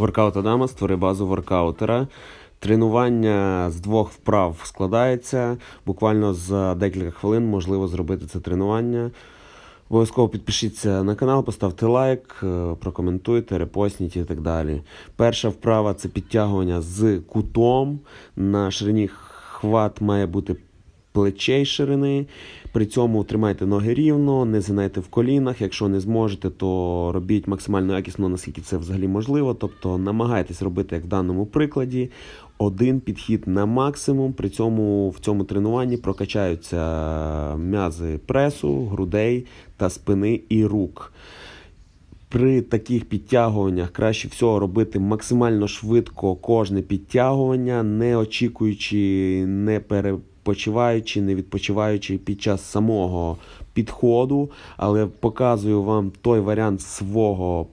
Воркаут Адама створи базу воркаутера. Тренування з двох вправ складається. Буквально за декілька хвилин можливо зробити це тренування. Обов'язково підпишіться на канал, поставте лайк, е, прокоментуйте, репостніть і так далі. Перша вправа це підтягування з кутом. На ширині хват має бути плечей ширини. При цьому тримайте ноги рівно, не згинайте в колінах. Якщо не зможете, то робіть максимально якісно, наскільки це взагалі можливо. Тобто намагайтесь робити, як в даному прикладі, один підхід на максимум. При цьому в цьому тренуванні прокачаються м'язи пресу, грудей та спини і рук. При таких підтягуваннях краще всього робити максимально швидко кожне підтягування, не очікуючи, не перепочиваючи, не відпочиваючи під час самого підходу, але показую вам той варіант свого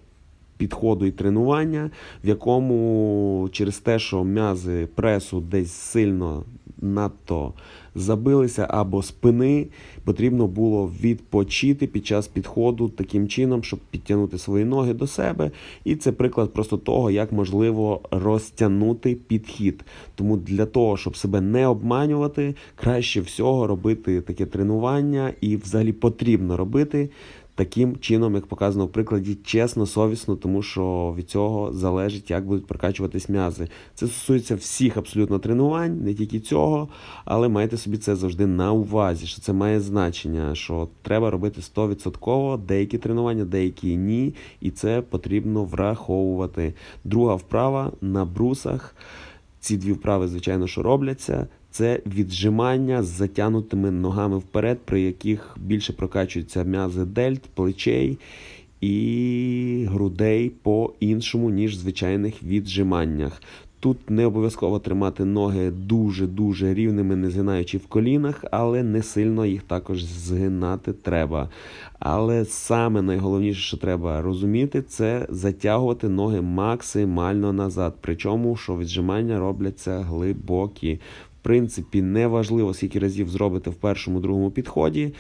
підходу і тренування, в якому через те, що м'язи пресу десь сильно надто забилися або спини, потрібно було відпочити під час підходу таким чином, щоб підтягнути свої ноги до себе. І це приклад просто того, як можливо розтягнути підхід. Тому для того, щоб себе не обманювати, краще всього робити таке тренування, і взагалі потрібно робити таким чином, як показано в прикладі, чесно, совісно, тому що від цього залежить, як будуть прокачуватись м'язи. Це стосується всіх абсолютно тренувань, не тільки цього, але майте собі це завжди на увазі, що це має значення, що треба робити 100%, деякі тренування, деякі ні, і це потрібно враховувати. Друга вправа на брусах. Ці дві вправи, звичайно, що робляться. Це віджимання з затягнутими ногами вперед, при яких більше прокачуються м'язи дельт, плечей і грудей по-іншому, ніж в звичайних віджиманнях. Тут не обов'язково тримати ноги дуже-дуже рівними, не згинаючи в колінах, але не сильно їх також згинати треба. Але саме найголовніше, що треба розуміти, це затягувати ноги максимально назад. Причому, що віджимання робляться глибокі. В принципі, не важливо, скільки разів зробите в першому другому підході.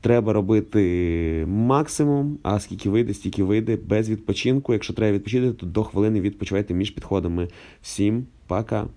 Треба робити максимум, а скільки вийде, стільки вийде без відпочинку. Якщо треба відпочити, то до хвилини відпочивайте між підходами. Всім пока!